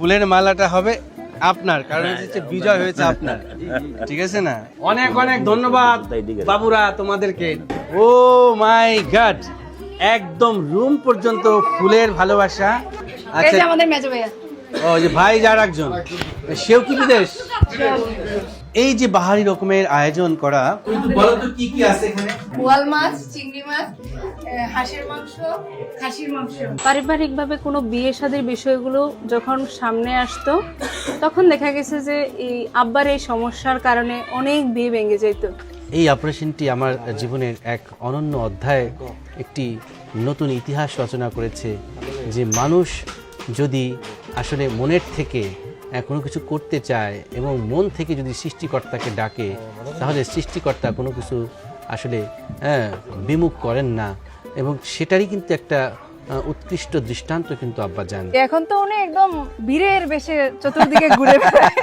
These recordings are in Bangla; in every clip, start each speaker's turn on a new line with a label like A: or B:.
A: ফুলের মালাটা হবে আপনার কারণ হচ্ছে বিজয় হয়েছে আপনার। ঠিক আছে না? অনেক অনেক ধন্যবাদ বাবুরা তোমাদেরকে। ও মাই গড একদম রুম পর্যন্ত ফুলের ভালোবাসা। আচ্ছা।
B: আমাদের মেজো ভাইয়া।
A: ও যে ভাই যার একজন সেও কি বিদেশ? এই যে বাহারি রকমের আয়োজন করা বলো তো কি কি আছে এখানে?
B: বোয়াল মাছ চিংড়ি মাছ হাঁসের মাংস খাসির মাংস।
C: পারিবারিকভাবে কোনো বিয়ে শাদীর বিষয়গুলো যখন সামনে আসতো তখন দেখা গেছে যে এই আব্বার এই সমস্যার কারণে অনেক বিয়ে ভেঙে যেত।
A: এই অপারেশনটি আমার জীবনের এক অনন্য অধ্যায় একটি নতুন ইতিহাস রচনা করেছে যে মানুষ যদি আসলে মনের থেকে কোনো কিছু করতে চায় এবং মন থেকে যদি সৃষ্টিকর্তাকে ডাকে তাহলে সৃষ্টিকর্তা কোনো কিছু আসলে হ্যাঁ, বিমুখ করেন না। এবং সেটারই কিন্তু একটা উৎকৃষ্ট দৃষ্টান্ত কিন্তু আব্বা জান।
C: এখন তো উনি একদম বীরের বেশে চতুর্দিকে ঘুরে বেড়ায়।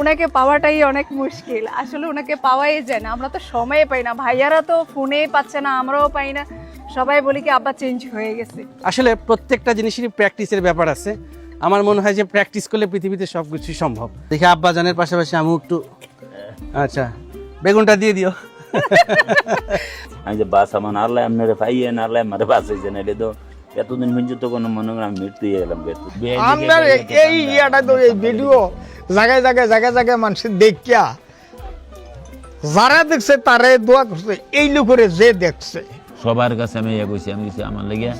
C: ওনাকে পাওয়াটাই অনেক মুশকিল। আসলে ওনাকে পাওয়াই যায় না। আমরা তো সময় পাই না। ভাইয়ারা তো ফোনে পাচ্ছে না আমরাও পাই না। সবাই বলি কি আব্বা চেঞ্জ হয়ে গেছে।
A: আসলে প্রত্যেকটা জিনিসেরই প্র্যাকটিসের ব্যাপার আছে। আমার মনে হয় যে প্র্যাকটিস করলে পৃথিবীতে সব কিছুই সম্ভব। দেখি আব্বা জানের পাশাপাশি আমি একটু আচ্ছা বেগুনটা দিয়ে দিও।
D: আমি যে বাস আমার আল্লাহ আপনারে পাইয়ে না আল্লাহ আমার বাস হয়েছে না এটা তো এতদিন পর্যন্ত কোনো মনে করেন আমি মৃত্যু হয়ে গেলাম
E: আপনার এই ইয়াটা তো এই ভিডিও জায়গায় জায়গায় জায়গায় জায়গায় মানুষের দেখিয়া যারা দেখছে তারে দোয়া করছে এই লোকের যে দেখছে।
D: সবার কাছে আমি ইয়ে কইছি আমি কিছু আমার লেগে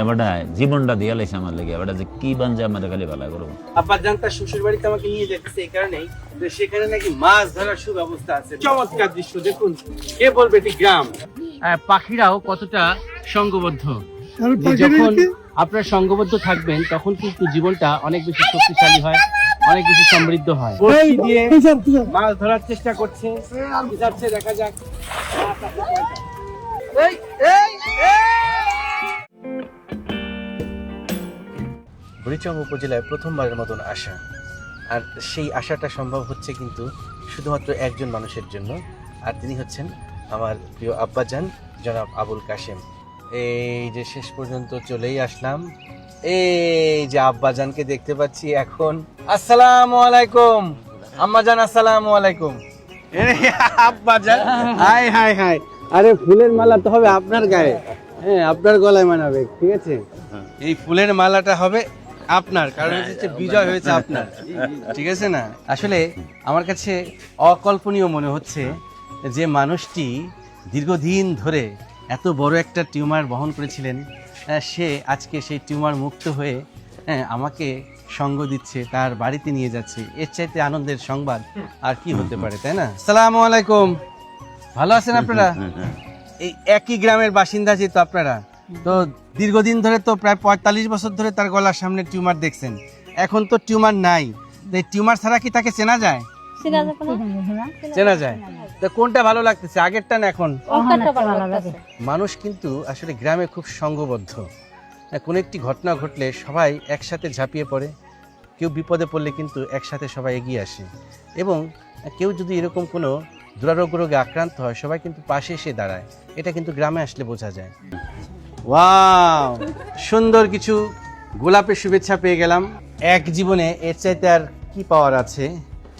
D: এবারটা জীবনটা দিয়ে লাইছে আমার লেগে এবারটা যে কি বানছে আমার খালি ভালো করব।
A: আব্বা জান তার শ্বশুর বাড়িতে আমাকে নিয়ে যেতেছে এই কারণেই যে সেখানে নাকি মাছ ধরার সুব্যবস্থা আছে। চমৎকার দৃশ্য দেখুন কে বলবে এটি গ্রাম? পাখিরাও কতটা সঙ্গবদ্ধ। যখন আপনারা সঙ্গবদ্ধ থাকবেন তখন কিন্তু জীবনটা অনেক বেশি শক্তিশালী হয় অনেক বেশি সমৃদ্ধ হয়। বড়শি দিয়ে মাছ ধরার চেষ্টা করছে দেখা যাচ্ছে দেখা যাক বুড়িচং উপজেলায় প্রথমবারের মতন আসা। আর সেই আশাটা সম্ভব হচ্ছে কিন্তু শুধুমাত্র একজন মানুষের জন্য। আর তিনি হচ্ছেন আমার প্রিয় আব্বাজান জনাব আবুল কাশেম। এই যে শেষ পর্যন্ত চলেই আসলাম। এই যে আব্বাজানকে দেখতে পাচ্ছি এখন। আসসালাম আলাইকুম। আম্মাজান আসসালামু আলাইকুম। এই আব্বাজান। Hi hi hi. আরে ফুলের মালা তো হবে আপনার গায়ে। হ্যাঁ আপনার গলায় মানাবে ঠিক আছে? এই ফুলের মালাটা হবে আপনার কারণ হচ্ছে বিজয় হয়েছে আপনার ঠিক আছে না? আসলে আমার কাছে অকল্পনীয় মনে হচ্ছে যে মানুষটি দীর্ঘদিন ধরে এত বড় একটা টিউমার বহন করেছিলেন আহ, সে আজকে সেই টিউমার মুক্ত হয়ে হ্যাঁ, আমাকে সঙ্গ দিচ্ছে তার বাড়িতে নিয়ে যাচ্ছে। এর চাইতে আনন্দের সংবাদ আর কি হতে পারে তাই না? সালামু আলাইকুম। ভালো আছেন আপনারা? এই একই গ্রামের বাসিন্দা যেহেতু আপনারা। তো দীর্ঘদিন ধরে তো প্রায় পঁয়তাল্লিশ বছর ধরে তার গলার সামনে টিউমার দেখছেন। এখন তো টিউমার নাই। এই টিউমার ছাড়া কি তাকে চেনা যায়? চেনা যায় তো কোনটা ভালো লাগতেছে? আগেরটা না এখন? মানুষ কিন্তু আসলে গ্রামে খুব সঙ্গবদ্ধ। হ্যাঁ, কোনো একটি ঘটনা ঘটলে সবাই একসাথে ঝাঁপিয়ে পড়ে। কেউ বিপদে পড়লে কিন্তু একসাথে সবাই এগিয়ে আসে। এবং কেউ যদি এরকম কোনো দুরারোগ্য রোগে আক্রান্ত হয় সবাই কিন্তু পাশে এসে দাঁড়ায়। এটা কিন্তু গ্রামে আসলে বোঝা যায়। ওয়াও সুন্দর কিছু গোলাপের শুভেচ্ছা পেয়ে গেলাম। এক জীবনে এর চাইতে আর কি পাওয়ার আছে?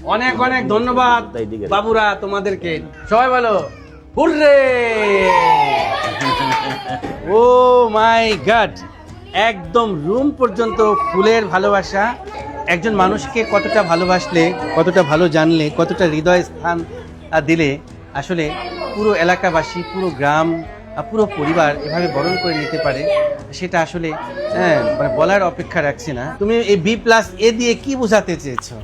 A: অনেক অনেক ধন্যবাদ বাবুরা তোমাদেরকে। সবাই বলো হুররে! ও মাই গড একদম রুম পর্যন্ত ফুলের ভালোবাসা। একজন মানুষকে কতটা ভালোবাসলে কতটা ভালো জানলে কতটা হৃদয় স্থান দিলে আসলে পুরো এলাকাবাসী পুরো গ্রাম পুরো পরিবার এভাবে বরণ করে নিতে পারে সেটা আসলে হ্যাঁ মানে বলার অপেক্ষা রাখছি না। তুমি এই বি প্লাস এ দিয়ে কি বোঝাতে চেয়েছো?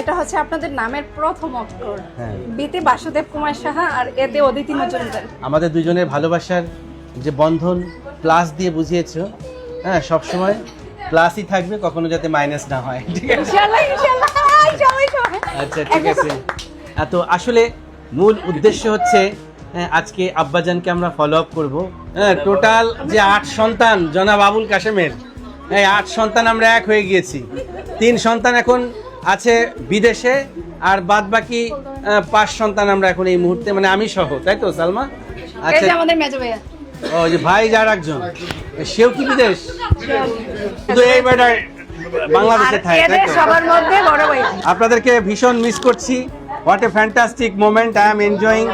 C: এটা হচ্ছে আপনাদের নামের প্রথম অক্ষর।
A: হ্যাঁ।
C: বিতে বাসুদেব কুমার সাহা আর এতে অদিতি মজুমদার।
A: আমাদের দুজনের ভালোবাসার যে বন্ধন প্লাস দিয়ে বুঝিয়েছো হ্যাঁ সবসময় প্লাসই থাকবে কখনো যাতে মাইনাস না হয়। ঠিক আছে?
C: ইনশাআল্লাহ ইনশাআল্লাহ। সবাই সবাই।
A: আচ্ছা ঠিক আছে। তো আসলে মূল উদ্দেশ্য হচ্ছে আজকে আব্বাজানকে আমরা ফলো আপ করব। হ্যাঁ টোটাল যে আট সন্তান জনাব আবুল কাশেমের এই আট সন্তান আমরা এক হয়ে গিয়েছি। তিন সন্তান এখন আছে বিদেশে আর বাদ বাকি পাঁচ সন্তান আমরা এখন এই মুহূর্তে মানে আমি সহ তাই তো সালমা? আচ্ছা।
B: আমাদের ভাইয়া।
A: ও যে ভাই যার একজন সেও কি বিদেশ? শুধু এই বেটা বাংলাদেশে থাকে তাই তো?
C: সবার মধ্যে বড় ভাই।
A: আপনাদেরকে ভীষণ মিস করছি। What a fantastic moment I am enjoying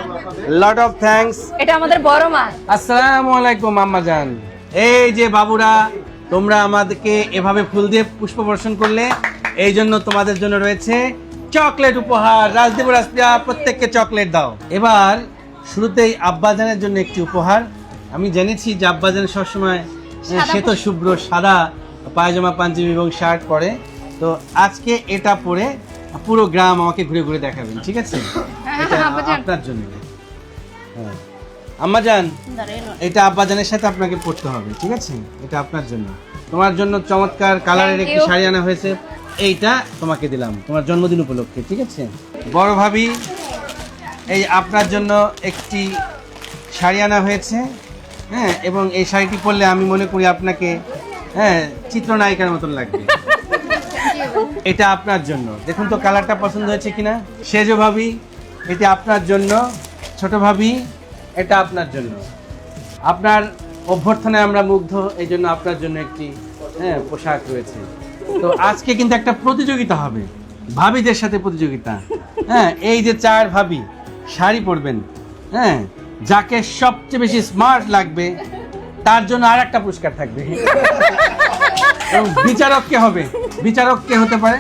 A: lot of thanks
C: এটা আমাদের বড় মা
A: আসসালামু আলাইকুম আম্মা জান। এই যে বাবুরা তোমরা আমাদেরকে এভাবে ফুল দিয়ে পুষ্প বর্ষণ করলে এই জন্য তোমাদের জন্য রয়েছে চকলেট উপহার। রাজদীপ রাজপ্রিয়া প্রত্যেককে চকলেট দাও। এবার শুরুতেই আব্বাজানের জন্য একটি উপহার। আমি জেনেছি যে আব্বাজান সবসময় শ্বেত শুভ্র সাদা পায়জামা পাঞ্জাবি এবং শার্ট পরে। তো আজকে এটা পরে পুরো গ্রাম আমাকে ঘুরে ঘুরে দেখাবেন ঠিক আছে? এটা আপনার জন্য। হ্যাঁ। আম্মাজান এটা আব্বাজানের সাথে আপনাকে পড়তে হবে ঠিক আছে? এটা আপনার জন্য। তোমার জন্য চমৎকার কালারের একটি শাড়ি আনা হয়েছে। এইটা তোমাকে দিলাম তোমার জন্মদিন উপলক্ষে ঠিক আছে? বড় ভাবি এই আপনার জন্য একটি শাড়ি আনা হয়েছে হ্যাঁ? এবং এই শাড়িটি পরলে আমি মনে করি আপনাকে হ্যাঁ চিত্রনায়িকার মতন লাগবে। এটা আপনার জন্য। দেখুন তো কালারটা পছন্দ হয়েছে কিনা। সেজ ভাবি, এটা আপনার জন্য। ছোট ভাবি, এটা আপনার জন্য। আপনার অভ্যর্থনায় আমরা মুগ্ধ, এই জন্য আপনার জন্য একটি হ্যাঁ পোশাক রয়েছে। তো আজকে কিন্তু একটা প্রতিযোগিতা হবে। ভাবিদের সাথে প্রতিযোগিতা। হ্যাঁ এই যে চার ভাবি, শাড়ি পরবেন। হ্যাঁ যাকে সবচেয়ে বেশি স্মার্ট লাগবে, তার জন্য আর একটা পুরস্কার থাকবে। এবং বিচারক কে হবে? বিচারক কে হতে পারে?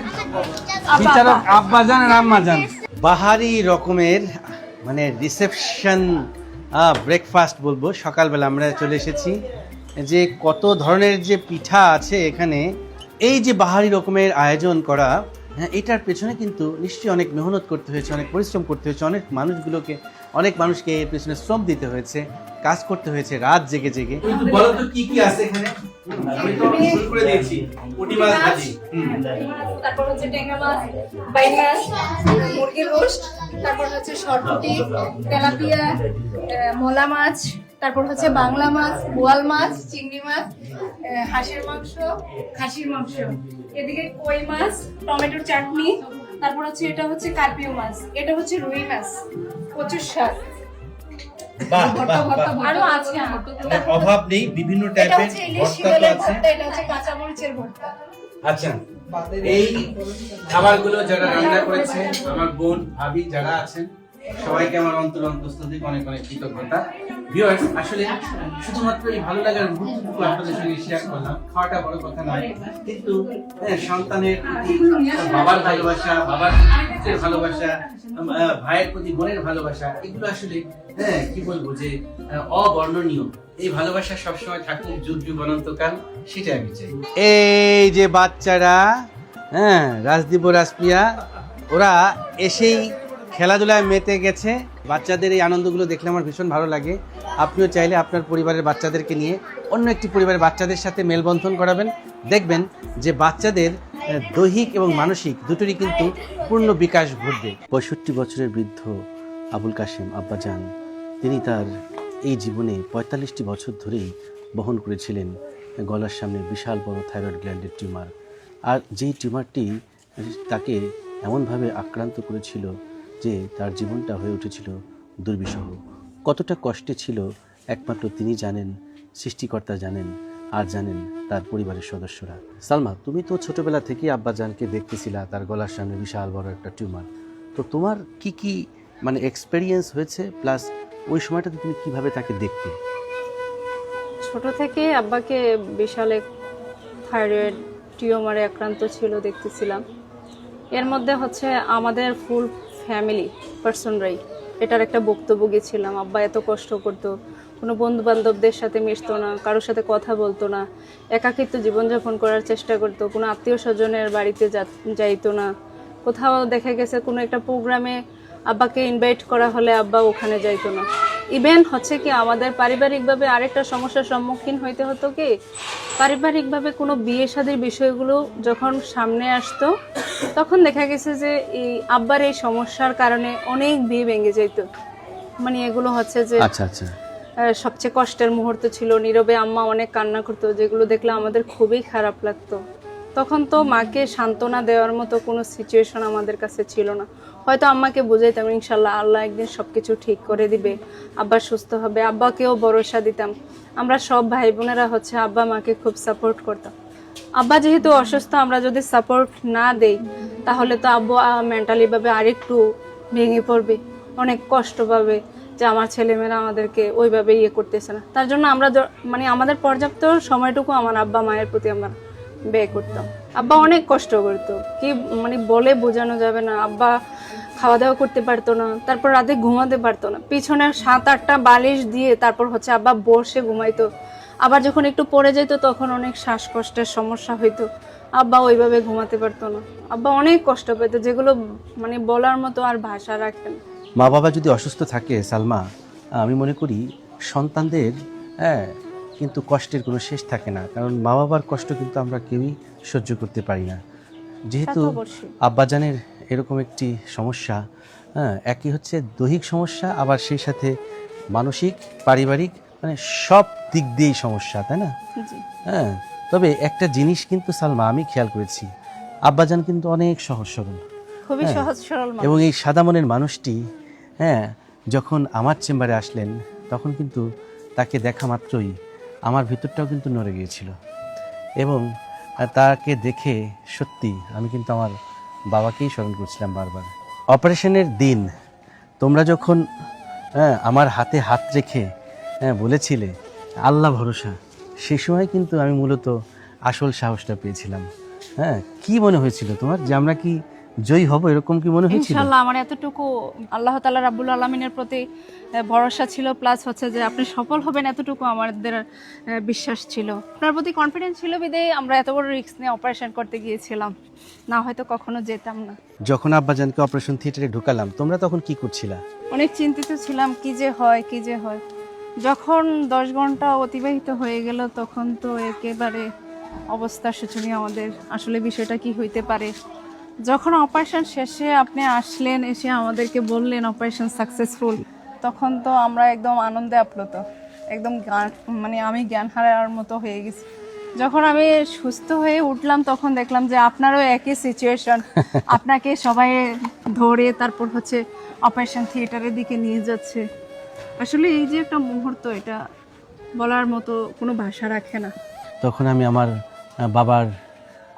A: বিচারক আব্বাজান আর আম্মাজান। বাহারি রকমের মানে রিসেপশন ব্রেকফাস্ট বলব। সকালবেলা আমরা চলে এসেছি। যে কত ধরনের যে পিঠা আছে এখানে এই যে বাহারি রকমের আয়োজন করা হ্যাঁ এটার পেছনে কিন্তু নিশ্চয়ই অনেক মেহনত করতে হয়েছে অনেক পরিশ্রম করতে হয়েছে। অনেক মানুষগুলোকে অনেক মানুষকে এর পেছনে শ্রম দিতে হয়েছে কাজ করতে হয়েছে রাত জেগে জেগে। বলো তো কি কি আছে এখানে? আমি তো শুরু করে দিয়েছি পুঁটি মাছ ভাজি।
B: তারপর হচ্ছে ট্যাংরা মাছ মাছ মুরগির রোস্ট তারপর হচ্ছে সরপুটি তেলাপিয়া মোলা মাছ তারপর হচ্ছে বাংলা মাছ বোয়াল মাছ চিংড়ি মাছ হাঁসের মাংস খাসির মাংস। এদিকে কই মাছ টমেটোর চাটনি তারপর হচ্ছে এটা হচ্ছে কার্পিও মাছ এটা হচ্ছে রুই মাছ প্রচুর স্বাদ
A: বাহ বাহ বাহ।
B: আরও আছে
A: অভাব নেই বিভিন্ন টাইপের ভর্তা তো আছে।
B: এটা হচ্ছে কাঁচা মরিচের ভর্তা।
A: আচ্ছা এই খাবারগুলো যারা রান্না করেছে আমার বোন ভাবি যারা আছেন সবাইকে আমার অন্তর অন্তস্থ অনেক অনেক কৃতজ্ঞতা। ভিউয়ার্স আসলে শুধুমাত্র এই ভালো লাগার মুহূর্তটুকু আপনাদের সঙ্গে শেয়ার করলাম। খাওয়াটা বড় কথা নয় কিন্তু হ্যাঁ, সন্তানের প্রতি বাবার ভালোবাসা বাবার পুত্রের ভালোবাসা ভাইয়ের প্রতি বোনের ভালোবাসা, এগুলো আসলে হ্যাঁ কি বলব যে অবর্ণনীয়। এই ভালোবাসা সবসময় থাকুক যুগ যুগ অনন্তকাল সেটা আমি চাই। এই যে বাচ্চারা হ্যাঁ রাজদীপ ও রাজপ্রিয়া, ওরা এসেই খেলাধুলায় মেতে গেছে। বাচ্চাদের এই আনন্দগুলো দেখলে আমার ভীষণ ভালো লাগে। আপনিও চাইলে আপনার পরিবারের বাচ্চাদেরকে নিয়ে অন্য একটি পরিবারের বাচ্চাদের সাথে মেলবন্ধন করাবেন। দেখবেন যে বাচ্চাদের দৈহিক এবং মানসিক দুটোরই কিন্তু পূর্ণ বিকাশ ঘটবে। পঁয়ষট্টি বছরের বৃদ্ধ আবুল কাশেম আব্বাজান, তিনি তার এই জীবনে পঁয়তাল্লিশটি বছর ধরেই বহন করেছিলেন গলার সামনে বিশাল বড় থাইরয়েড গ্ল্যান্ডের টিউমার। আর যেই টিউমারটি তাকে এমনভাবে আক্রান্ত করেছিল যে তার জীবনটা হয়ে উঠেছিল দুর্বিষহ। কতটা কষ্টে ছিল একমাত্র তিনি জানেন, সৃষ্টিকর্তা জানেন। আর জানেন তার পরিবারের সদস্যরা। সালমা, তুমি তো ছোটবেলা থেকেই আব্বাজানকে দেখতেছিলা, তার গলার সামনে বিশাল বড় একটা টিউমার। তো তোমার কি কি মানে এক্সপেরিয়েন্স হয়েছে? প্লাস ওই সময়টাতে তুমি কীভাবে তাকে দেখতে?
C: ছোট থেকে আব্বাকে বিশাল এক থাইরয়েড টিউমারে আক্রান্ত ছিল, দেখতেছিলাম। এর মধ্যে হচ্ছে আমাদের ফুল ফ্যামিলি পার্সনরাই এটার একটা বক্তব্য গেছিলাম, আব্বা এত কষ্ট করতো। কোনো বন্ধু বান্ধবদের সাথে মিশতো না, কারোর সাথে কথা বলতো না, একাকিত্ব জীবনযাপন করার চেষ্টা করতো, কোনো আত্মীয় স্বজনের বাড়িতে যাইতো না। কোথাও দেখা গেছে কোনো একটা প্রোগ্রামে আব্বাকে ইনভাইট করা হলে আব্বা ওখানে যাইতো না। ইভেন হচ্ছে কি আমাদের পারিবারিকভাবে আরেকটা সমস্যার সম্মুখীন হইতে হতো কি, পারিবারিকভাবে কোনো বিয়ে শাদীর বিষয়গুলো যখন সামনে আসতো, তখন দেখা গেছে যে এই আব্বার এই সমস্যার কারণে অনেক বিয়ে ভেঙে যেত মানে এগুলো হচ্ছে যে
A: আচ্ছা আচ্ছা।
C: সবচেয়ে কষ্টের মুহূর্ত ছিল। নীরবে আম্মা অনেক কান্না করতো, যেগুলো দেখলে আমাদের খুবই খারাপ লাগতো। তখন তো মাকে সান্ত্বনা দেওয়ার মতো কোনো সিচুয়েশন আমাদের কাছে ছিল না। হয়তো আম্মাকে বুঝাইতাম, ইনশাল্লাহ আল্লাহ একদিন সব কিছু ঠিক করে দিবে। আব্বা সুস্থ হবে, আব্বাকেও ভরসা দিতাম। আমরা সব ভাই বোনেরা হচ্ছে আব্বা মাকে খুব সাপোর্ট করতাম। আব্বা যেহেতু অসুস্থ, আমরা যদি সাপোর্ট না দেই, তাহলে তো আব্বা মেন্টালিভাবে আরেকটু ভেঙে পড়বে, অনেক কষ্ট পাবে। যে আমার ছেলেমেয়েরা আমাদেরকে ওইভাবে ইয়ে করতেছে না। তার জন্য আমরা মানে আমাদের পর্যাপ্ত সময়টুকু আমার আব্বা মায়ের প্রতি আমরা ব্যয় করতাম। আব্বা অনেক কষ্ট করতো। কি মানে বলে বোঝানো যাবে না। আব্বা খাওয়া দাওয়া করতে পারতো না। তারপর রাতে ঘুমাতে পারতো না। পিছনে সাত আটটা বালিশ দিয়ে তারপর হচ্ছে আব্বা বসে ঘুমাইতো। আবার যখন একটু পড়ে যেত তখন অনেক শ্বাসকষ্টের সমস্যা হইতো। আব্বা ওইভাবে ঘুমাতে পারতো না। আব্বা অনেক কষ্ট পেতো। যেগুলো মানে বলার মতো আর ভাষা রাখে না।
A: মা বাবা যদি অসুস্থ থাকে সালমা আমি মনে করি সন্তানদের হ্যাঁ কিন্তু কষ্টের কোনো শেষ থাকে না। কারণ মা বাবার কষ্ট কিন্তু আমরা কেউই সহ্য করতে পারি না। যেহেতু। আব্বাজানের এরকম একটি সমস্যা হ্যাঁ একই হচ্ছে দৈহিক সমস্যা আবার সেই সাথে মানসিক পারিবারিক মানে সব দিক দিয়েই সমস্যা তাই না? হ্যাঁ তবে একটা জিনিস কিন্তু সালমা আমি খেয়াল করেছি আব্বাজান কিন্তু অনেক সহজ সরল
C: খুবই
A: হ্যাঁ।
C: সহজ সরল
A: এবং এই সাদা মনের মানুষটি হ্যাঁ যখন আমার চেম্বারে আসলেন, তখন কিন্তু তাকে দেখা মাত্রই আমার ভিতরটাও কিন্তু নড়ে গিয়েছিল। এবং তাকে দেখে সত্যি আমি কিন্তু আমার বাবাকেই স্মরণ করছিলাম বারবার। অপারেশনের দিন তোমরা যখন হ্যাঁ আমার হাতে হাত রেখে হ্যাঁ বলেছিলে, আল্লাহ ভরসা সেই সময় কিন্তু আমি মূলত আসল সাহসটা পেয়েছিলাম। হ্যাঁ কী মনে হয়েছিল তোমার? যে আমরা কি জয়ী হব এরকম কি মনে হয়েছিল?
C: ইনশাল্লাহ আমার এতটুকু আল্লাহ তালা রাবুল আলামিনের প্রতি ভরসা ছিল প্লাস হচ্ছে যে আপনি সফল হবেন এতটুকু আমাদের বিশ্বাস ছিল। আপনার প্রতি কনফিডেন্স ছিল বিদেই আমরা এত বড় রিস্ক নিয়ে অপারেশন করতে গিয়েছিলাম। না হয়তো কখনো যেতাম না।
A: যখন আব্বাজানকে অপারেশন থিয়েটারে ঢুকালাম তোমরা তখন কি করছিলা?
C: অনেক চিন্তিত ছিলাম কি যে হয় কি যে হয়। যখন দশ ঘণ্টা অতিবাহিত হয়ে গেল তখন তো একেবারে অবস্থা শোচনীয় আমাদের। আসলে বিষয়টা কি হইতে পারে? যখন অপারেশন শেষে আপনি আসলেন এসে আমাদেরকে বললেন অপারেশন সাকসেসফুল তখন তো আমরা একদম আনন্দে আপ্লুত। একদম জ্ঞান মানে আমি জ্ঞান হারার মতো হয়ে গেছি। যখন আমি সুস্থ হয়ে উঠলাম তখন দেখলাম যে আপনারও একই সিচুয়েশন আপনাকে সবাই ধরে তারপর হচ্ছে অপারেশন থিয়েটারের দিকে নিয়ে যাচ্ছে। আসলে এই যে একটা মুহূর্ত এটা বলার মতো কোনো ভাষা রাখে না।
A: তখন আমি আমার বাবার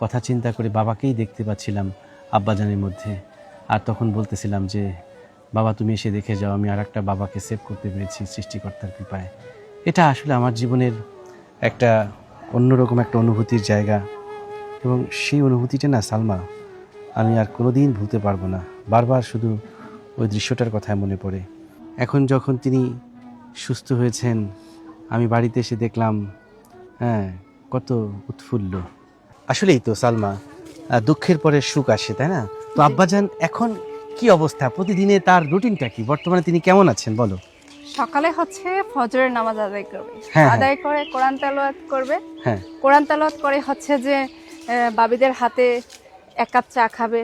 A: কথা চিন্তা করে বাবাকেই দেখতে পাচ্ছিলাম। আব্বাজানের মধ্যে। আর তখন বলতেছিলাম যে, বাবা, তুমি এসে দেখে যাও, আমি আর একটা বাবাকে সেভ করতে পেরেছি সৃষ্টিকর্তার কৃপায়। এটা আসলে আমার জীবনের একটা অন্যরকম একটা অনুভূতির জায়গা। এবং সেই অনুভূতিটা না, সালমা, আমি আর কোনোদিন ভুলতে পারব না। বারবার শুধু ওই দৃশ্যটার কথায় মনে পড়ে। এখন যখন তিনি সুস্থ হয়েছেন, আমি বাড়িতে এসে দেখলাম হ্যাঁ কত উৎফুল্ল। আসলেই তো, সালমা দুঃখের পরে সুখ আসে তাই না? তো আব্বাজান এখন কি অবস্থা? প্রতিদিনে তার রুটিনটা কি? বর্তমানে তিনি কেমন আছেন বলো?
C: সকালে হচ্ছে ফজরের নামাজ আদায় করবে।
A: হ্যাঁ, হ্যাঁ।
C: আদায় করে কোরআন তেলাওয়াত করবে।
A: হ্যাঁ।
C: কোরআন তেলাওয়াত করে হচ্ছে যে বাবিদের হাতে এক কাপ চা খাবে।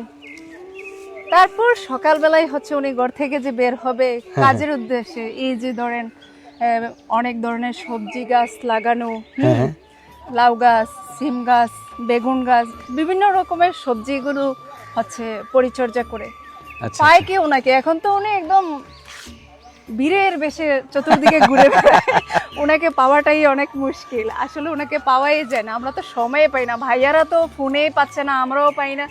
C: তারপর সকালবেলায় হচ্ছে উনি ঘর থেকে যে বের হবে কাজের উদ্দেশ্যে এই যে ধরেন অনেক ধরনের সবজি গাছ লাগানো। লাউ গাছ সিম গাছ বেগুন গাছ বিভিন্ন রকমের সবজিগুলো হচ্ছে পরিচর্যা করে।
A: আচ্ছা
C: পায় কি ওনাকে এখন তো উনি একদম বীরের বেশে চতুর্দিকে ঘুরে ওনাকে পাওয়াটাই অনেক মুশকিল। আসলে ওনাকে পাওয়াই যায় না। আমরা তো সময় পাই না। ভাইয়ারা তো ফোনেই পাচ্ছে না আমরাও পাই না।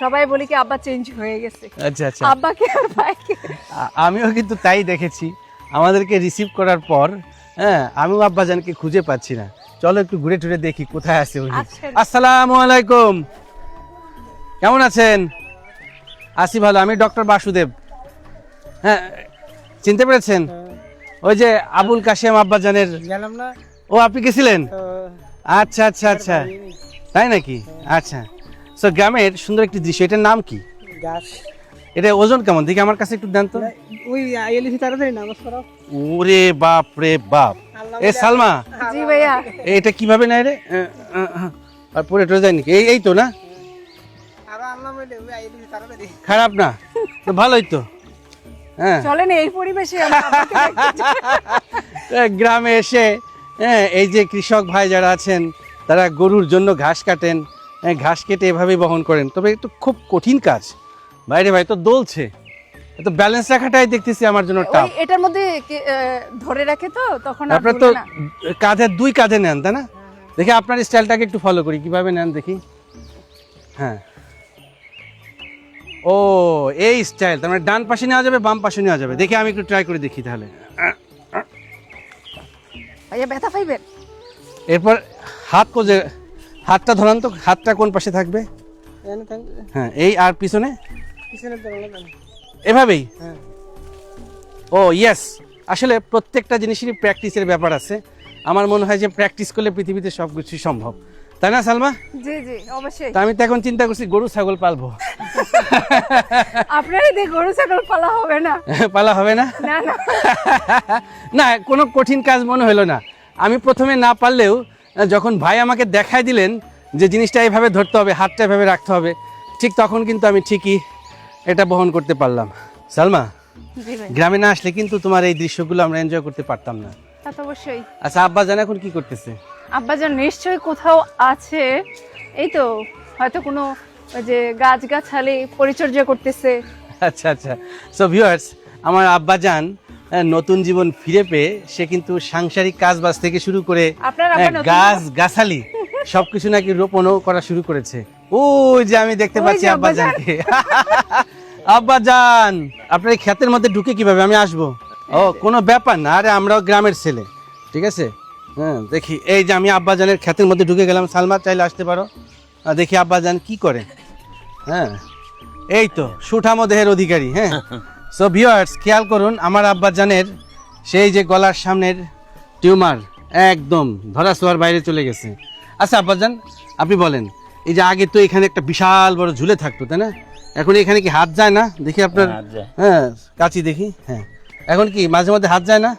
C: সবাই বলি কি আব্বা চেঞ্জ হয়ে গেছে।
A: আচ্ছা আচ্ছা।
C: আব্বাকে আর পাই কি
A: আ- আমিও কিন্তু তাই দেখেছি। আমাদেরকে রিসিভ করার পর হ্যাঁ আমিও আব্বা আব্বাজানকে খুঁজে পাচ্ছি না। চলো একটু ঘুরে টুরে দেখি কোথায় আছে উনি।
C: আচ্ছা।
A: আসসালামু আলাইকুম। কেমন আছেন? আসি ভালো আমি ডক্টর বাসুদেব। হ্যাঁ চিনতে পেরেছেন? ওই যে আবুল কাশেম আব্বাজানের। ও আপনি গেছিলেন? আচ্ছা আচ্ছা আচ্ছা। তাই নাকি? আচ্ছা। সো গ্রামের সুন্দর একটি দৃশ্য এটার নাম কি?
F: গাছ।
A: এটা ওজন কেমন? দেখি আমার কাছে একটু দেন তো।
F: ওই আইএলসি তাড়াতাড়ি নামাজ পড়াও।
A: ওরে বাপ রে বাপ। এ সালমা।
C: জি ভাইয়া।
A: এটা কীভাবে নেয় রে। আর পরে টরে যায় নাকি এই এই তো না?
F: আরও আল্লাহ বলে ওই আইএলসি তাড়াতাড়ি।
A: খারাপ না। তো ভালোই তো। হ্যাঁ।
C: চলেন এই পরিবেশে
A: গ্রামে এসে হ্যাঁ এই যে কৃষক ভাই যারা আছেন তারা গরুর জন্য ঘাস কাটেন ঘাস কেটে এভাবেই বহন করেন। তবে একটু খুব কঠিন কাজ। বাইরে ভাই তো দোলছে। তো ব্যালেন্স রাখাটাই দেখতেছি আমার জন্য টাফ
C: ওই এটার মধ্যে ধরে রাখে তো তখন
A: আপনার তো কাঁধে দুই কাঁধে নেন তাই না? দেখি আপনার স্টাইলটাকে একটু ফলো করি কীভাবে নেন দেখি। হ্যাঁ। ও এই স্টাইল তার মানে ডান পাশে নেওয়া যাবে বাম পাশে নেওয়া যাবে। দেখি আমি একটু ট্রাই করে দেখি তাহলে।
C: ভাইয়া ব্যথা পাইবেন?
A: এরপর হাত কোজে হাতটা ধরান তো হাতটা কোন পাশে থাকবে। হ্যাঁ এই আর পিছনে। এভাবেই?
F: হ্যাঁ।
A: ও ইয়েস আসলে প্রত্যেকটা জিনিসেরই প্র্যাকটিসের ব্যাপার আছে। আমার মনে হয় যে প্র্যাকটিস করলে পৃথিবীতে সব কিছুই সম্ভব। তাই না সালমা?
C: জি জি অবশ্যই।
A: তা আমি তো এখন চিন্তা করছি গরু ছাগল পালবো।
C: আপনার এদিকে গরু ছাগল পালা হবে না।
A: পালা হবে না?
C: না না।
A: না কোনো কঠিন কাজ মনে হলো না। আমি প্রথমে না পারলেও যখন ভাই আমাকে দেখায় দিলেন যে জিনিসটা এইভাবে ধরতে হবে হাতটা এভাবে রাখতে হবে ঠিক তখন কিন্তু আমি ঠিকই এটা বহন করতে পারলাম। সালমা গ্রামে না আসলে কিন্তু তোমার এই দৃশ্যগুলো আমরা এনজয় করতে পারতাম না।
C: তা তো অবশ্যই।
A: আচ্ছা আব্বা জান এখন কি করতেছে?
C: আব্বা আব্বাজান নিশ্চয়ই কোথাও আছে। এই তো হয়তো কোনো যে গাছ গাছালি পরিচর্যা করতেছে।
A: আচ্ছা আচ্ছা। সো ভিউয়ার্স আমার আব্বা যান নতুন জীবন ফিরে পেয়ে সে কিন্তু সাংসারিক কাজ বাজ থেকে শুরু করে
C: আব্বা
A: গাছ গাছালি সবকিছু নাকি রোপণও করা শুরু করেছে। ওই যে আমি দেখতে পাচ্ছি
C: যে
A: আব্বা
C: আব্বাজান।
A: যান আপনার এই ক্ষেতের মধ্যে ঢুকে কীভাবে? আমি আসব। ও কোনো ব্যাপার না। আরে আমরাও গ্রামের ছেলে। ঠিক আছে? হ্যাঁ দেখি। এই যে আমি আব্বা জানের ক্ষেতের মধ্যে ঢুকে গেলাম। সালমা চাইলে আসতে পারো। আর দেখি আব্বা জান কি করে। হ্যাঁ। এই তো সুঠাম দেহের অধিকারী হ্যাঁ? সো ভিউয়ার্স খেয়াল করুন আমার আব্বাজানের সেই যে গলার সামনের টিউমার একদম ধরা ছোঁয়ার বাইরে চলে গেছে। আচ্ছা আব্বাজান আপনি বলেন এই যে আগে তো এখানে একটা বিশাল বড় ঝুলে থাকতো তাই না? এখন এখানে কি হাত যায় না? দেখি আপনার
D: হাত যায়।
A: হ্যাঁ কাচি দেখি। হ্যাঁ। এখন কি মাঝে মধ্যে হাত যায় না?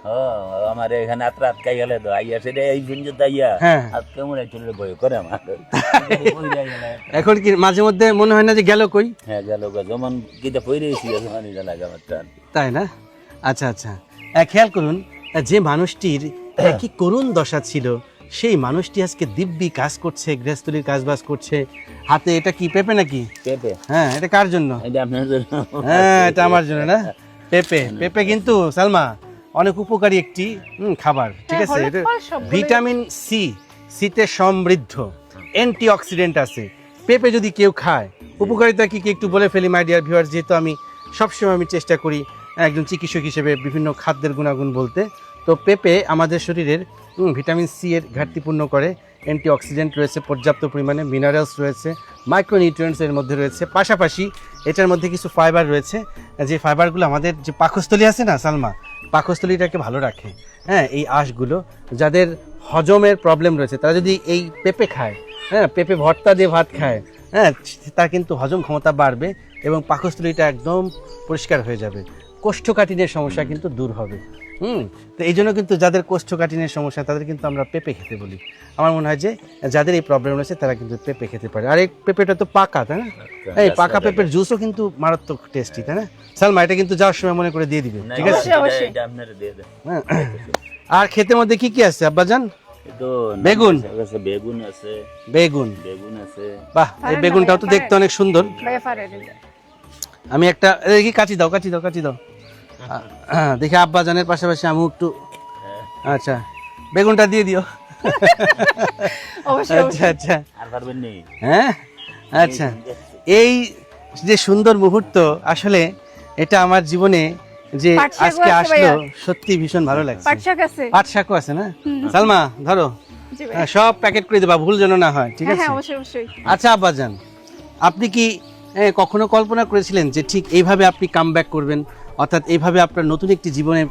D: আমার এখানে আত্রা আটকাই গেলে তো আইয়া সেটা এই আইয়া
A: হ্যাঁ।
D: হাত কেমন চলে ভয় করে আমার।
A: এখন কি মাঝে মধ্যে মনে হয় না যে গেল কই?
D: হ্যাঁ গেল যেমন কিটা পইরেছি এটা লাগে আমার
A: তাই না? আচ্ছা আচ্ছা। খেয়াল করুন যে মানুষটির কি করুণ দশা ছিল সেই মানুষটি আজকে দিব্যি কাজ করছে গৃহস্থলীর কাজ বাজ করছে। হাতে এটা কি পেঁপে নাকি?
D: পেঁপে।
A: হ্যাঁ এটা কার জন্য?
D: এটা আপনার জন্য।
A: হ্যাঁ এটা আমার জন্য না? পেঁপে। পেঁপে কিন্তু সালমা অনেক উপকারী একটি খাবার ঠিক
C: হ্যাঁ,
A: আছে এটা ভিটামিন সি সিতে সমৃদ্ধ অ্যান্টি অক্সিডেন্ট আছে। পেঁপে যদি কেউ খায় উপকারিতা কি কি একটু বলে ফেলি মাই ডিয়ার ভিউয়ার যেহেতু আমি সবসময় আমি চেষ্টা করি একজন চিকিৎসক হিসেবে বিভিন্ন খাদ্যের গুণাগুণ বলতে তো পেঁপে আমাদের শরীরের ভিটামিন সি এর ঘাটতি পূর্ণ করে। অ্যান্টি অক্সিডেন্ট রয়েছে, পর্যাপ্ত পরিমাণে মিনারেলস রয়েছে মাইক্রোনিউট্রিয়েন্টস এর মধ্যে রয়েছে। পাশাপাশি এটার মধ্যে কিছু ফাইবার রয়েছে, যে ফাইবারগুলো আমাদের যে পাকস্থলী আছে না, সালমা, পাকস্থলীটাকে ভালো রাখে। হ্যাঁ এই আঁশগুলো, যাদের হজমের প্রবলেম রয়েছে, তারা যদি এই পেঁপে খায় হ্যাঁ পেঁপে ভর্তা দিয়ে ভাত খায় হ্যাঁ তার কিন্তু হজম ক্ষমতা বাড়বে এবং পাকস্থলীটা একদম পরিষ্কার হয়ে যাবে। কোষ্ঠকাঠিন্যের সমস্যা কিন্তু দূর হবে। হুম তো এই জন্য কিন্তু যাদের কোষ্ঠকাঠিন্যের সমস্যা তাদের কিন্তু আমরা পেঁপে খেতে বলি। আমার মনে হয় যে যাদের এই প্রবলেম রয়েছে তারা কিন্তু পেঁপে খেতে পারে। আর এই পেঁপেটা তো পাকা তাই না? এই পাকা পেঁপের জুসও কিন্তু মারাত্মক টেস্টি তাই না? সালমা এটা কিন্তু যাওয়ার সময় মনে করে দিয়ে দিবে ঠিক আছে? হ্যাঁ। আর ক্ষেতের মধ্যে কি কি আছে আব্বাজান? বেগুন?
D: বেগুন আছে।
A: বেগুন।
D: বেগুন আছে।
A: বাহ এই বেগুনটাও তো দেখতে অনেক সুন্দর। আমি একটা দেখি কাচি দাও কাচি দাও কাচি দাও। দেখি আব্বা জানের পাশাপাশি আমি একটু আচ্ছা বেগুনটা দিয়ে দিও। আচ্ছা আচ্ছা।
D: আর পারবেন নেই
A: হ্যাঁ? আচ্ছা এই যে সুন্দর মুহূর্ত আসলে এটা আমার জীবনে যে আজকে আসলো সত্যি ভীষণ ভালো লাগছে।
C: পাট আছে।
A: শাকও আছে না? সালমা ধরো। হ্যাঁ, সব প্যাকেট করে দেবা ভুল যেন না হয় ঠিক
C: হ্যাঁ
A: আছে?
C: হ্যাঁ অবশ্যই অবশ্যই।
A: আচ্ছা আব্বাজান আপনি কি কখনো কল্পনা করেছিলেন যে ঠিক এইভাবে আপনি কাম করবেন? অর্থাৎ এইভাবে আপনার নতুন একটি জীবনে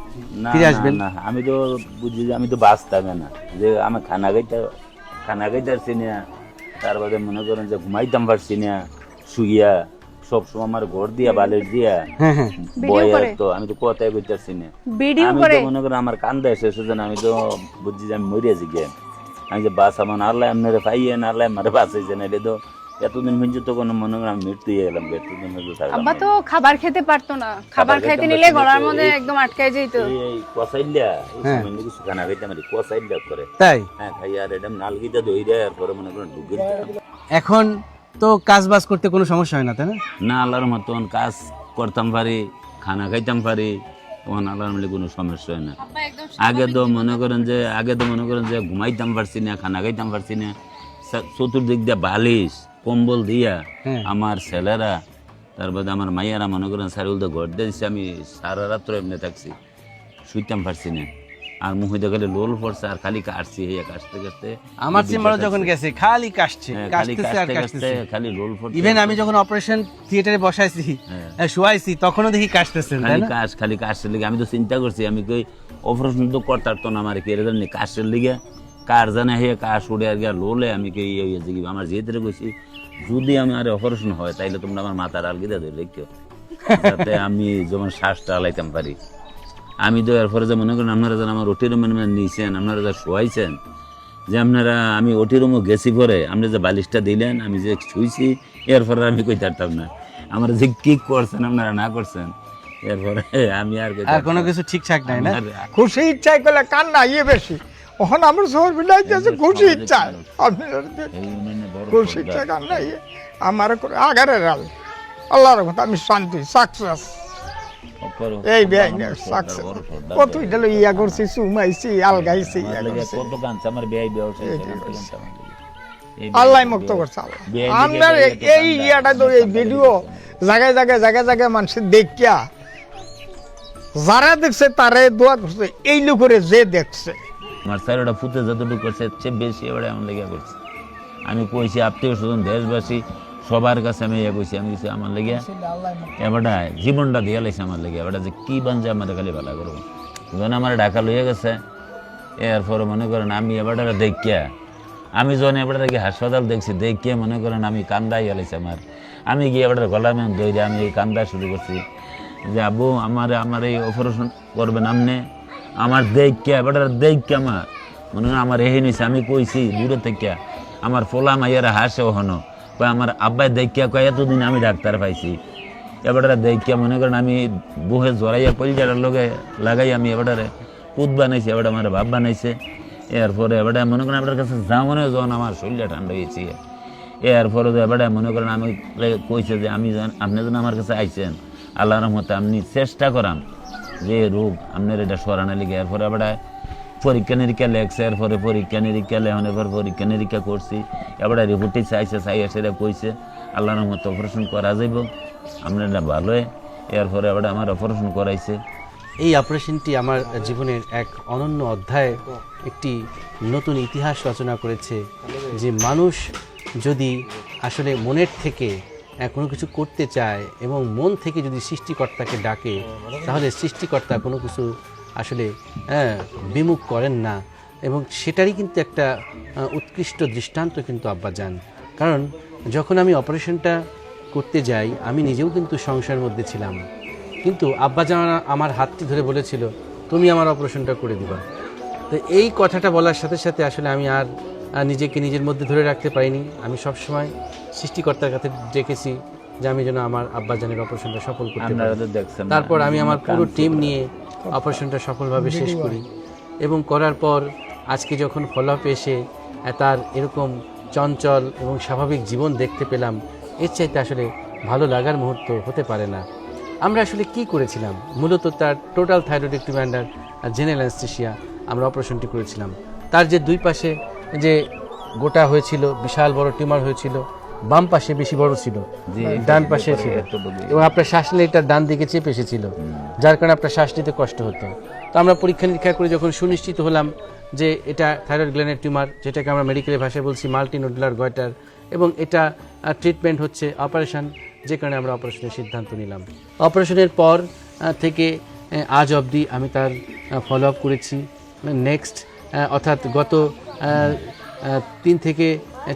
A: ফিরে আসবেন?
D: না আমি তো বুঝি যে আমি তো বাঁচতাম না। যে আমি খানা খাইতে খানা খাইতে পারছি না তার বাদে মনে করেন যে ঘুমাইতাম পারছি না শুইয়া সব সময় আমার ঘর দিয়া বালিশ দিয়া
A: হ্যাঁ হ্যাঁ?
D: বয়া তো আমি তো কথাই পারছি না। আমি তো মনে করেন আমার কান্দা শেষ হচ্ছে আমি তো বুঝছি যে আমি মরিয়াছি গে আমি যে বাস আমার আল্লাহ আপনারা পাইয়ে না আল্লাহ আমার বাঁচাইছে না এটা তো এতদিন পর্যন্ত কোনো মনে করেন মৃত্যু হয়ে গেলাম এতদিন হয়তো থাকলাম
C: আব্বা তো খাবার খেতে পারতো না। খাবার খাইতে নিলে গলার মধ্যে একদম আটকায় যেত
D: এই-। সামান্য কিছু খানা খাইতে কষাইল্লা করে।
A: তাই?
D: হ্যাঁ খাই আর এটা নালগিটা দই দেয় আর পরে মনে করেন ঢুকে
A: এখন তো কাজ বাজ করতে কোনো সমস্যা হয় না তাই না?
D: না আল্লাহর মতন কাজ করতাম পারি খানা খাইতাম পারি ওখানে আলহামদুলিল্লাহ কোনো সমস্যা হয় না। আগে তো মনে করেন যে আগে তো মনে করেন যে ঘুমাইতাম পারছি না খানা খাইতাম পারছি না চতুর্দিক দিয়ে বালিশ কম্বল দিয়া
A: হ্যাঁ।
D: আমার ছেলেরা তারপরে আমার মাইয়ারা মনে করেন সারিউল তো ঘর দিয়েছে আমি সারা রাত্র এমনি থাকছি শুইতাম পারছি না। আর মুহিতে খালি লোল পড়ছে আর খালি কাটছি এই কাটতে কাটতে
A: আমার চেম্বারও যখন গেছে খালি কাশছে
D: হ্যাঁ, খালি
A: আর
D: লোল পড়ছে
A: ইভেন আমি যখন অপারেশন থিয়েটারে বসাইছি
D: হ্যাঁ।
A: আহ, তখনও দেখি তাই
D: খালি কাশ খালি কাশের লিগে আমি তো চিন্তা করছি আমি কই অপারেশন তো করতার তো না আমার কি এরকম কাশের লিগে কার জানে হে কাশ উড়ে আর গিয়া লোলে আমি কই এই হয়েছে কি আমার যেহেতু কইছি যদি আমার অপারেশন হয় তাইলে তোমরা আমার মাথার আলগিদা ধরে রেখো। যাতে আমি যেমন শ্বাসটা আলাইতাম পারি। আমি তো এরপরে যে মনে করেন আপনারা যেন আমার ওটি রুমে নিয়েছেন আপনারা যা শোয়াইছেন যে আপনারা আমি ওটি রুমও গেছি পরে আপনি যে বালিশটা দিলেন আমি যে শুইছি এরপরে আমি কই পারতাম না। আমার যে কি করছেন আপনারা না করছেন এরপরে আমি আর
A: আর কোনো কিছু ঠিকঠাক নাই না?
E: খুশি ইচ্ছায় করলে কান্না ইয়ে বেশি। ওখানে আমার শহর বিলাইতেছে খুশি আপনারা
D: বড়
E: খুশি ইচ্ছা আমার করে আগারে রাল আল্লাহর রহমত আমি শান্তি সাকসেস এই সাকসেস কত। ইয়া করছি সুমাইছি আলগাইছি
D: কত আমার ব্যবসায়ী
E: আল্লাহ মুক্ত করছে আল্লাহ। আপনার এই- ইয়াটা তো এই ভিডিও জায়গায় জায়গায় জায়গায় জায়গায় মানুষের দেখিয়া যারা দেখছে তারে দোয়া করছে এই লোকের যে দেখছে।
D: আমার স্যারটা ফুটে যতটুকু করছে চেয়ে বেশি এবারে আমার লেগে করছে। আমি কইছি, আত্মীয় স্বজন, দেশবাসী, সবার কাছে আমি ইয়ে কইছি, আমি কিছু আমার লেগে এবারটা জীবনটা দিয়ে লাইছে আমার লেগে, এবারটা যে কি বানছে আমার খালি ভালো করব। যখন আমার ঢাকা লইয়া গেছে এরপরে মনে করেন আমি এবারটা দেখিয়া, আমি যখন এবারটা গিয়ে হাসপাতাল দেখছি, দেখিয়া মনে করেন আমি কান্দা ইয়ে লাগছে আমার। আমি গিয়ে এবারটা গলা মেন দইরে, আমি কান্দা শুরু করছি যে আবু আমার আমার এই অপারেশন করবেন আপনি? আমার দেখকে এবারটা দেখকে আমার। মনে করেন আমার এহে নিছে, আমি কইছি, দূরে থেকে আমার ফোলা মাইয়ারা হাসে ওহনো। কয়, আমার আব্বাই দেখিয়া কয়, এতদিন আমি ডাক্তার পাইছি। এবারে দেখিয়া মনে করেন আমি বুহে জড়াইয়া পরিজাটার লগে লাগাই আমি এবারে পুত বানাইছি এবারে আমার বাপ বানাইছে। এরপরে এবারে মনে করেন আপনার কাছে যাওয়ানো যখন আমার শরীরটা ঠান্ডা হয়েছে। এরপরে তো এবারে মনে করেন আমি কইছে যে আমি আপনি যেন আমার কাছে আইছেন। আল্লাহর রহমতে আপনি চেষ্টা করান যে রোগ আপনার এটা সরানো লিগে। এরপরে আবার পরীক্ষা নিরীক্ষা লেগছে এরপরে পরীক্ষা নিরীক্ষা লেখনের পর পরীক্ষা নিরীক্ষা করছি। এবারে রিপোর্টে চাইছে চাইয়া সেটা কইছে, আল্লাহর রহমতে অপারেশন করা যাইব, আপনার এটা ভালোই এরপরে আবার আমার অপারেশন করাইছে।
A: এই অপারেশনটি আমার জীবনের এক অনন্য অধ্যায় একটি নতুন ইতিহাস রচনা করেছে যে মানুষ যদি আসলে মনের থেকে কোনো কিছু করতে চায় এবং মন থেকে যদি সৃষ্টিকর্তাকে ডাকে তাহলে সৃষ্টিকর্তা কোনো কিছু আসলে হ্যাঁ, বিমুখ করেন না। এবং সেটারই কিন্তু একটা উৎকৃষ্ট দৃষ্টান্ত কিন্তু আব্বা যান কারণ যখন আমি অপারেশনটা করতে যাই আমি নিজেও কিন্তু সংসারের মধ্যে ছিলাম। কিন্তু আব্বাজান আমার হাতটি ধরে বলেছিল তুমি আমার অপারেশনটা করে দিবা। তো এই কথাটা বলার সাথে সাথে আসলে আমি আর নিজেকে নিজের মধ্যে ধরে রাখতে পারিনি। আমি সবসময় সৃষ্টিকর্তার কাছে ডেকেছি যে আমি যেন আমার আব্বাজানের অপারেশনটা সফল করতে পারি। তারপর আমি আমার পুরো টিম নিয়ে অপারেশনটা সফলভাবে শেষ করি। এবং করার পর আজকে যখন ফলো আপ এসে তার এরকম চঞ্চল এবং স্বাভাবিক জীবন দেখতে পেলাম এর চাইতে আসলে ভালো লাগার মুহূর্ত হতে পারে না। আমরা আসলে কি করেছিলাম? মূলত তার total thyroidectomy under general anaesthesia আমরা অপারেশনটি করেছিলাম। তার যে দুই পাশে যে গোটা হয়েছিল বিশাল বড় টিউমার হয়েছিল বাম পাশে বেশি বড় ছিল ডান পাশে ছিল। এবং আপনার শ্বাস এটা ডান দিকে চেপে এসেছিল যার কারণে আপনার শ্বাস নিতে কষ্ট হতো। তো আমরা পরীক্ষা নিরীক্ষা করে যখন সুনিশ্চিত হলাম যে এটা থাইরয়েড গ্ল্যান্ডের টিউমার যেটাকে আমরা মেডিকেলের ভাষায় বলছি মাল্টি নোডুলার গয়টার এবং এটা ট্রিটমেন্ট হচ্ছে অপারেশন যে কারণে আমরা অপারেশনের সিদ্ধান্ত নিলাম। অপারেশনের পর থেকে আজ অবধি আমি তার ফলো আপ করেছি। নেক্সট অর্থাৎ গত তিন থেকে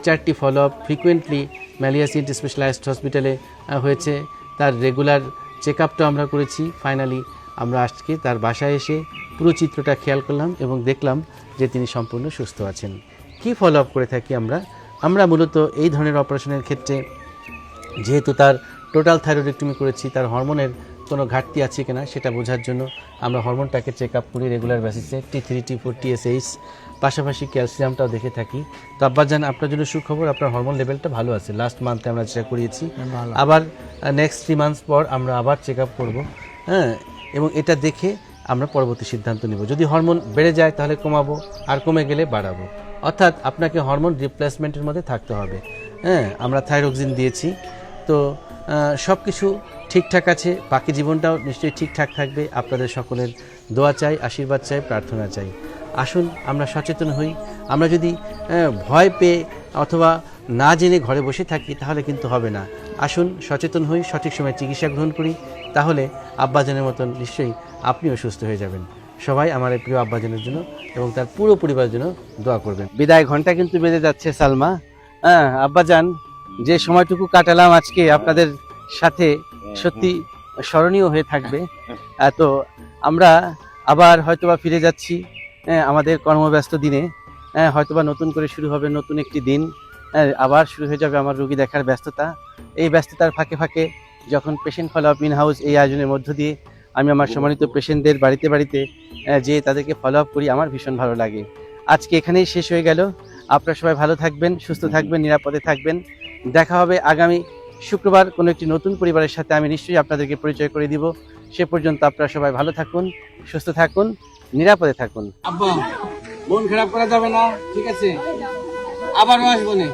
A: চারটি ফলো আপ ফ্রিকুয়েন্টলি ম্যালিয়াসিন্ট স্পেশালাইজড হসপিটালে হয়েছে। তার রেগুলার চেক আপটাও আমরা করেছি। ফাইনালি আমরা আজকে তার বাসায় এসে পুরো চিত্রটা খেয়াল করলাম এবং দেখলাম যে তিনি সম্পূর্ণ সুস্থ আছেন। কি ফলো আপ করে থাকি আমরা? আমরা মূলত এই ধরনের অপারেশনের ক্ষেত্রে যেহেতু তার টোটাল থাইরয়েডেক্টমি করেছি, তার হরমোনের কোনো ঘাটতি আছে কিনা সেটা বোঝার জন্য আমরা হরমোনটাকে চেক আপ করি রেগুলার বেসিসে T three T four TSH পাশাপাশি ক্যালসিয়ামটাও দেখে থাকি। তো আব্বাজান আপনার জন্য সুখবর আপনার হরমোন লেভেলটা ভালো আছে। লাস্ট মান্থে আমরা চেক করিয়েছি আবার নেক্সট থ্রি মান্থস পর আমরা আবার চেক আপ করব হ্যাঁ? এবং এটা দেখে আমরা পরবর্তী সিদ্ধান্ত নেব। যদি হরমোন বেড়ে যায় তাহলে কমাবো আর কমে গেলে বাড়াবো। অর্থাৎ আপনাকে হরমোন রিপ্লেসমেন্টের মধ্যে থাকতে হবে হ্যাঁ? আমরা থাইরোক্সিন দিয়েছি। তো সব কিছু ঠিকঠাক আছে, বাকি জীবনটাও নিশ্চয়ই ঠিকঠাক থাকবে। আপনাদের সকলের দোয়া চাই, আশীর্বাদ চাই, প্রার্থনা চাই। আসুন, আমরা সচেতন হই। আমরা যদি ভয় পেয়ে অথবা না জেনে ঘরে বসে থাকি, তাহলে কিন্তু হবে না। আসুন, সচেতন হই, সঠিক সময়ে চিকিৎসা গ্রহণ করি, তাহলে আব্বাজানের মতন নিশ্চয়ই আপনিও সুস্থ হয়ে যাবেন। সবাই আমার প্রিয় আব্বাজানের জন্য এবং তার পুরো পরিবারের জন্য দোয়া করবেন। বিদায় ঘণ্টা কিন্তু বেঁধে যাচ্ছে, সালমা। হ্যাঁ আব্বাজান, যে সময়টুকু কাটালাম আজকে আপনাদের সাথে সত্যি স্মরণীয় হয়ে থাকবে। তো আমরা আবার হয়তোবা ফিরে যাচ্ছি হ্যাঁ, আমাদের কর্মব্যস্ত দিনে। হ্যাঁ, হয়তোবা নতুন করে শুরু হবে নতুন একটি দিন। হ্যাঁ, আবার শুরু হয়ে যাবে আমার রোগী দেখার ব্যস্ততা। এই ব্যস্ততার ফাঁকে ফাঁকে যখন patient follow up in house এই আয়োজনের মধ্য দিয়ে আমি আমার সম্মানিত পেশেন্টদের বাড়িতে বাড়িতে যে তাদেরকে ফলো আপ করি আমার ভীষণ ভালো লাগে। আজকে এখানেই শেষ হয়ে গেল। আপনারা সবাই ভালো থাকবেন সুস্থ থাকবেন নিরাপদে থাকবেন। দেখা হবে আগামী শুক্রবার কোনো একটি নতুন পরিবারের সাথে আমি নিশ্চয়ই আপনাদেরকে পরিচয় করে দিব। সে পর্যন্ত আপনারা সবাই ভালো থাকুন, সুস্থ থাকুন, নিরাপদে থাকুন। আব্বা, মন খারাপ করা যাবে না, ঠিক আছে? আবার আসব নে।